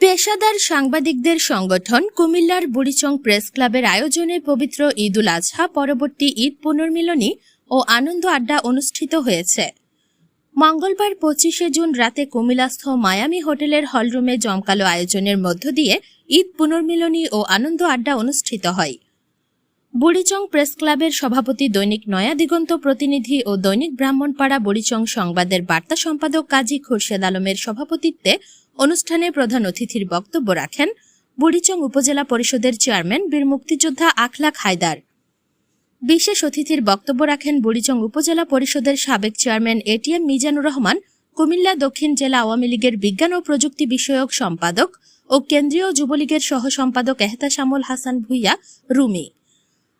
পেশাদার সাংবাদিকদের সংগঠন কুমিল্লার বুড়িচং প্রেস ক্লাবের আয়োজনে পবিত্র ঈদুল আজহা পরবর্তী ঈদ পুনর্মিলনী ও আনন্দ আড্ডা অনুষ্ঠিত হয়েছে। মঙ্গলবার পঁচিশে জুন রাতে কুমিল্লাস্থ মায়ামি হোটেলের হলরুমে জমকালো আয়োজনের মধ্য দিয়ে ঈদ পুনর্মিলনী ও আনন্দ আড্ডা অনুষ্ঠিত হয়। বুড়িচং প্রেস ক্লাবের সভাপতি দৈনিক নয়া দিগন্ত প্রতিনিধি ও দৈনিক ব্রাহ্মণপাড়া বুড়িচং সংবাদের বার্তা সম্পাদক কাজী খুরশেদ আলমের সভাপতিত্বে অনুষ্ঠানে প্রধান অতিথির বক্তব্য রাখেন বুড়িচং উপজেলা পরিষদের চেয়ারম্যান বীর মুক্তিযোদ্ধা আখলাক হায়দার। বিশেষ অতিথির বক্তব্য রাখেন বুড়িচং উপজেলা পরিষদের সাবেক চেয়ারম্যান এটিএম মিজানুর রহমান, কুমিল্লা দক্ষিণ জেলা আওয়ামী লীগের বিজ্ঞান ও প্রযুক্তি বিষয়ক সম্পাদক ও কেন্দ্রীয় যুবলীগের সহ সম্পাদক এহতাশামুল হাসান ভুইয়া, রুমি।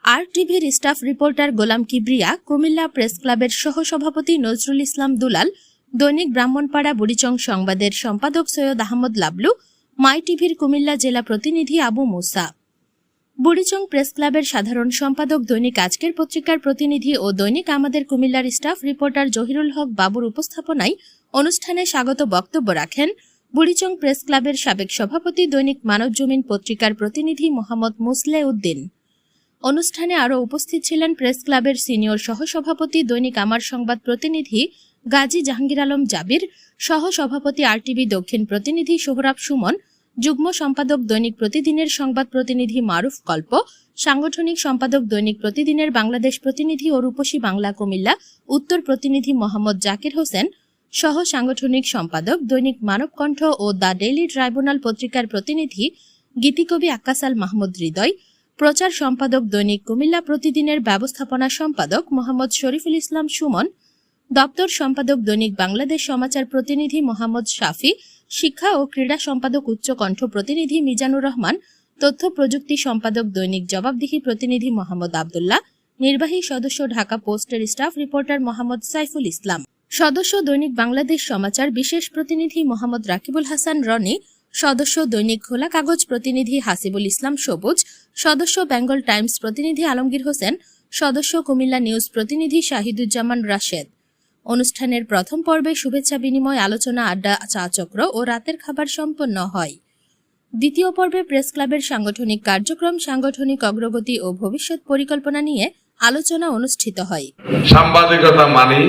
আর টিভির staff reporter Golam Kibria, Cumilla press ক্লাবের সহ সভাপতি নজরুল ইসলাম দুলাল দৈনিক ব্রাহ্মণপাড়া বুড়িচং সংবাদের সম্পাদক সৈয়দ আহমদ লাবলু, মাই টিভির কুমিল্লা জেলা প্রতিনিধি আবু মুসা। বুড়িচং প্রেস ক্লাবের সাধারণ সম্পাদক দৈনিক আজকের পত্রিকার প্রতিনিধি ও দৈনিক আমাদের কুমিল্লার স্টাফ রিপোর্টার জহিরুল হক বাবুর উপস্থাপনায় অনুষ্ঠানে স্বাগত বক্তব্য রাখেন বুড়িচং প্রেস ক্লাবের সাবেক সভাপতি দৈনিক মানব জমিন পত্রিকার প্রতিনিধি মোহাম্মদ মুসলে উদ্দিন। অনুষ্ঠানে আরও উপস্থিত ছিলেন প্রেস ক্লাবের সিনিয়র সহসভাপতি দৈনিক আমার সংবাদ প্রতিনিধি গাজী জাহাঙ্গীর আলম জাবির সহ সভাপতি আরটিভি দক্ষিণ প্রতিনিধি সোহরাব সুমন, যুগ্ম সম্পাদক দৈনিক প্রতিদিনের সংবাদ প্রতিনিধি মারুফ কল্প, সাংগঠনিক সম্পাদক দৈনিক প্রতিদিনের বাংলাদেশ প্রতিনিধি ও রূপসী বাংলা কুমিল্লা, উত্তর প্রতিনিধি মোহাম্মদ জাকির হোসেন সহ সাংগঠনিক সম্পাদক দৈনিক মানবকণ্ঠ ও দ্য ডেইলি ট্রাইব্যুনাল পত্রিকার প্রতিনিধি গীতিকবি আক্কাসাল মাহমুদ হৃদয়, প্রচার সম্পাদক দৈনিক কুমিল্লা প্রতিদিনের ব্যবস্থাপনা সম্পাদক মোহাম্মদ শরীফুল ইসলাম সুমন দপ্তর সম্পাদক দৈনিক বাংলাদেশ সমাচার প্রতিনিধি মোহাম্মদ শাফি, শিক্ষা ও ক্রীড়া সম্পাদক উচ্চকণ্ঠ প্রতিনিধি মিজানুর রহমান, তথ্য প্রযুক্তি সম্পাদক দৈনিক জবাবদিহি প্রতিনিধি মোহাম্মদ আবদুল্লাহ, নির্বাহী সদস্য ঢাকা পোস্টের স্টাফ রিপোর্টার মোহাম্মদ সাইফুল ইসলাম। সদস্য দৈনিক বাংলাদেশ সমাচার বিশেষ প্রতিনিধি মোহাম্মদ রাকিবুল হাসান রনি, সদস্য দৈনিক খোলা কাগজ প্রতিনিধি হাসিবুল ইসলাম সবুজ, সদস্য বেঙ্গল টাইমস প্রতিনিধি আলমগীর হোসেন, সদস্য কুমিল্লা নিউজ প্রতিনিধি শাহিদুজ্জামান রাশেদ। অনুষ্ঠানের প্রথম পর্বে শুভেচ্ছা বিনিময়, আলোচনা, আড্ডা চা চক্র ও রাতের খাবার সম্পন্ন হয়। দ্বিতীয় পর্বে প্রেস ক্লাবের সাংগঠনিক কার্যক্রম, সাংগঠনিক অগ্রগতি ও ভবিষ্যৎ পরিকল্পনা নিয়ে আলোচনা অনুষ্ঠিত হয়। সাংবাদিকতা মানি,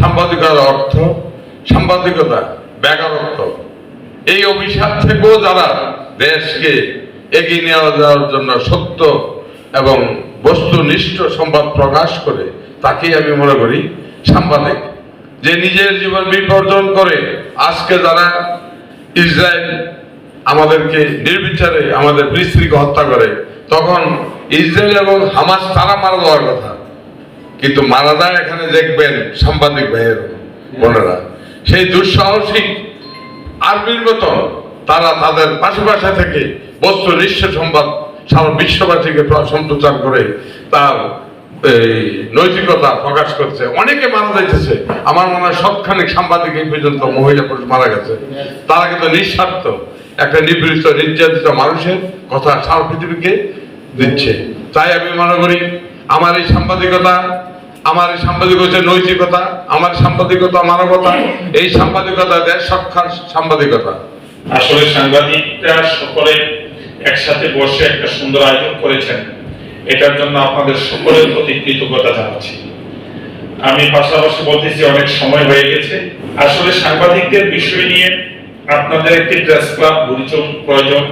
সাংবাদিকতার অর্থ, সাংবাদিকতা বেকারত্ব। এই অভিশাপ থেকেও যারা দেশকে এগিয়ে নিয়ে যাওয়ার জন্য সত্য এবং বস্তুনিষ্ঠ সংবাদ প্রকাশ করে, তাকেই আমি মনে করি সাংবাদিক, যে নিজের জীবন বিপর্জন করে আজকে যারা ইসরায়েল আমাদেরকে নির্বিচারে আমাদের স্ত্রীকে হত্যা করে, তখন ইসরায়েল এবং হামাস তারা মারা যাওয়ার কথা। কিন্তু মারা যায় এখানে দেখবেন সাংবাদিক ভাইয়ের বোনেরা। সেই দুঃসাহসিক আর্মির মতো তারা তাদের পাশে পাশে থেকে বস্তু নিশ্চয় সংবাদ সারা বিশ্ববাসীকে প্র- সম্প্রচার করে তার এই নৈতিকতা প্রকাশ করছে। অনেকে মারা যাইতেছে। আমার মনে হয় সবখানিক সাংবাদিক এই পর্যন্ত মহিলা পুরুষ মারা গেছে। তারা কিন্তু নিঃস্বার্থ। একটা নিপীড়িত, নির্যাতিত মানুষের কথা সারা পৃথিবীকে দিচ্ছে। তাই আমি মনে করি, আমার এই সাংবাদিকতা, আমার এই সাংবাদিকতা নৈতিকতা, আমার সাংবাদিকতা মানবতা। এই সাংবাদিকতা দেশ রক্ষার সাংবাদিকতা। আসলে সাংবাদিকরা সকলে একসাথে বসে একটা সুন্দর আয়োজন করেছেন। এটার জন্য আপনাদের সকলের প্রতি কৃতজ্ঞতা জানাচ্ছি। আমি পাশাপাশি বলতেছি, অনেক সময় হয়ে গেছে। আসলে সাংবাদিকদের বিষয় নিয়ে আপনাদের একটি প্রেস ক্লাব পরিচয় প্রয়োজন।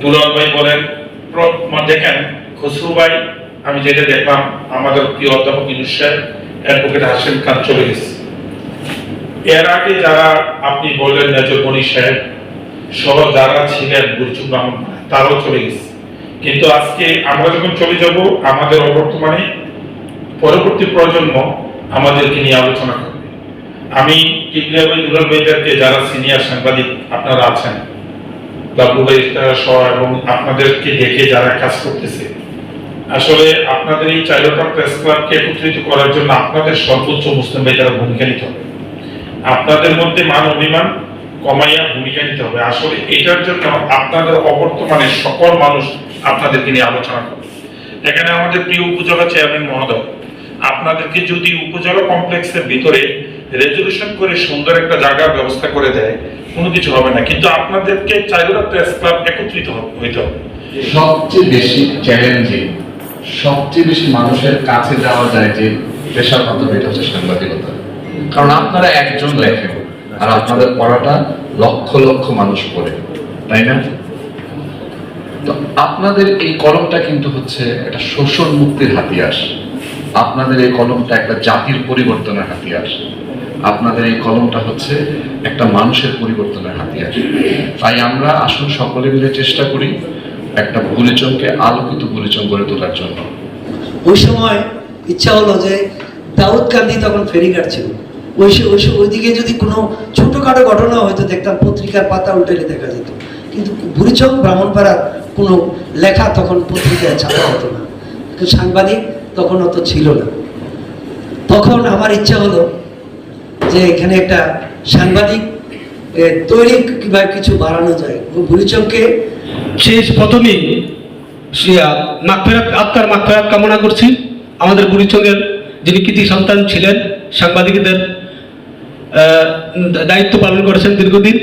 দুলাল ভাই বলেন দেখেন খসরু ভাই, আমি যেটা দেখলাম, আমাদের প্রিয় অধ্যাপক ইনুস সাহেব, অ্যাডভোকেট হাসিম খান চলে গেছে। এর আগে যারা আপনি বললেন, মেজর সাহেব, সহ যারা ছিলেন বুলচুম রহমান, তারাও চলে গেছে। কিন্তু আজকে আমরা যখন চলে যাব আমাদের অবর্তমানে পরবর্তী প্রজন্ম আমাদেরকে নিয়ে আলোচনা করবে। আমি ভাইদেরকে যারা সিনিয়র সাংবাদিক আপনারা আছেন বাবু ভাই সহ এবং আপনাদেরকে দেখে যারা কাজ করতেছে, আসলে আপনাদের এই চাইলতা প্রেস ক্লাবকে একত্রিত করার জন্য আপনাদের সর্বোচ্চ মুসলিম ভাইদারা ভূমিকা নিতে হবে। আপনাদের মধ্যে মান অভিমান কমাইয়া ভূমিকা নিতে হবে। আসলে এটার জন্য আপনাদের অবর্তমানে সকল মানুষ আপনাদেরকে নিয়ে আলোচনা করবে। এখানে আমাদের প্রিয় উপজেলা চেয়ারম্যান মহোদয়, আপনাদেরকে যদি উপজেলা কমপ্লেক্সের ভিতরে রেজলিউশন করে সুন্দর একটা জায়গার ব্যবস্থা করে দেয়, কোনো কিছু হবে না। কিন্তু আপনাদেরকে চাইলে প্রেস ক্লাব একত্রিত হইতে হবে। সবচেয়ে বেশি চ্যালেঞ্জিং সবচেয়ে বেশি মানুষের কাছে যাওয়া যায় যে পেশার মাধ্যমে এটা হচ্ছে সাংবাদিকতা। কারণ আপনারা একজন লেখেন, আর আপনাদের পড়াটা লক্ষ লক্ষ মানুষ পড়ে, তাই না? আপনাদের এই কলমটা কিন্তু হচ্ছে একটা শোষণ মুক্তির হাতিয়ার। আপনাদের এই কলমটা একটা জাতির পরিবর্তনের হাতিয়ার। আপনাদের এই কলমটা হচ্ছে একটা মানুষের পরিবর্তনের হাতিয়ার। তাই আমরা আসুন সকলে মিলে চেষ্টা করি একটা বুড়িচংকে আলোকিত বুড়িচং গড়ে তোলার জন্য। ওই সময় ইচ্ছা হলো যে দাউদ কান্দি তখন ফেরিঘাট ছিল ওই ওই ওইদিকে যদি কোনো ছোটোখাটো ঘটনা হয়তো দেখতাম, পত্রিকার পাতা উল্টালে দেখা যেত। কিন্তু বুড়িচক ব্রাহ্মণপাড়ার কোনো লেখা তখন পত্রিকায় ছাপা হতো না। সাংবাদিক তখন অত ছিল না। তখন আমার ইচ্ছা হলো যে এখানে একটা সাংবাদিক তৈরি কীভাবে কিছু বাড়ানো যায়। বুড়িচককে শেষ প্রথমেই সে মাগফেরাত, আত্মার মাগফেরাত কামনা করছি। আমাদের বুড়িচঙ্গের যিনি কৃতি সন্তান ছিলেন, সাংবাদিকদের দায়িত্ব পালন করেছেন দীর্ঘদিন।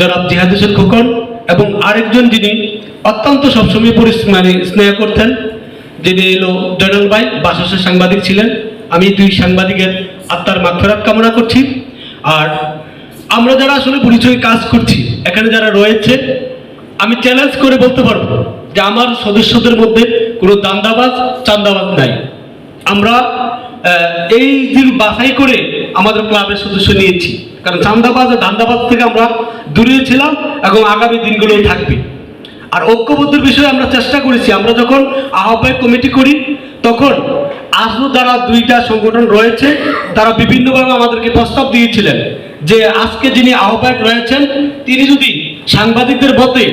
জনাব জিহাদ হোসেন খোকন এবং আরেকজন যিনি অত্যন্ত সবসময় পরিস- মানে স্নেহ করতেন, যিনি এলো জয়নাল ভাই, বাসসের সাংবাদিক ছিলেন। আমি দুই সাংবাদিকের আত্মার মাগফেরাত কামনা করছি। আর আমরা যারা আসলে পরিচয় কাজ করছি, এখানে যারা রয়েছে, আমি চ্যালেঞ্জ করে বলতে পারব যে আমার সদস্যদের মধ্যে কোনো দান্দাবাজ, চান্দাবাজ নাই। আমরা এই দিন বাছাই করে আমাদের ক্লাবের সদস্য নিয়েছি। কারণ চান্দাবাজ আর দান্দাবাজ থেকে আমরা দূরে ছিলাম এবং আগামী দিনগুলোও থাকবে। আর ঐক্যবদ্ধের বিষয়ে আমরা চেষ্টা করেছি। আমরা যখন আহ্বায়ক কমিটি করি, তখন আসলো যারা দুইটা সংগঠন রয়েছে, তারা বিভিন্নভাবে আমাদেরকে প্রস্তাব দিয়েছিলেন যে আজকে যিনি আহ্বায়ক রয়েছেন, তিনি যদি সাংবাদিকদের মতে,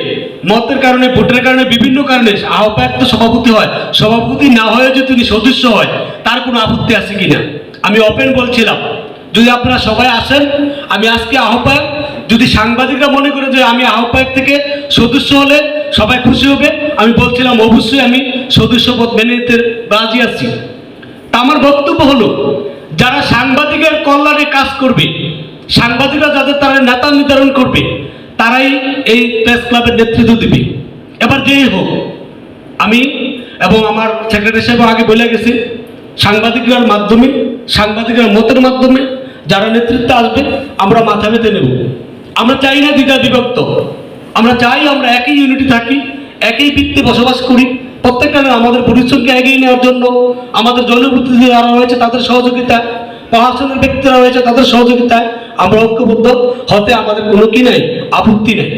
মতের কারণে, ভোটের কারণে, বিভিন্ন কারণে আহ্বায়ক তো সভাপতি হয়, সভাপতি না হয়ে যে তিনি সদস্য হয়, তার কোনো আপত্তি আছে কিনা? আমি ওপেন বলছিলাম। যদি আপনারা সবাই আসেন, আমি আজকে আহ্বায়ক, যদি সাংবাদিকরা মনে করে যে আমি আহ্বায়ক থেকে সদস্য হলে সবাই খুশি হবে, আমি বলছিলাম অবশ্যই আমি সদস্য পদ মেনে নিতে রাজি আছি। তা আমার বক্তব্য হলো, যারা সাংবাদিকের কল্যাণে কাজ করবে, সাংবাদিকরা যাদের তারা নেতা নির্ধারণ করবে, তারাই এই প্রেস ক্লাবের নেতৃত্ব দিবে। এবার যেই হোক, আমি এবং আমার সেক্রেটারি সাহেব আগে বলে গেছে সাংবাদিকরার মাধ্যমে সাংবাদিকরা মতের মাধ্যমে যারা নেতৃত্বে আসবে, আমরা মাথা পেতে নেব। আমরা চাই না দ্বিধা বিভক্ত। আমরা চাই আমরা একই ইউনিটি থাকি, একই বৃত্তে বসবাস করি। প্রত্যেকটা আমাদের পরিশ্রমকে এগিয়ে নেওয়ার জন্য আমাদের জনপ্রতিনিধি যারা রয়েছে, তাদের সহযোগিতা প্রশাসনের ব্যক্তিরা রয়েছে, তাদের সহযোগিতায় আমরা ঐক্যবদ্ধ। হতে আমাদের কোনো কি নেই, আপত্তি নেই।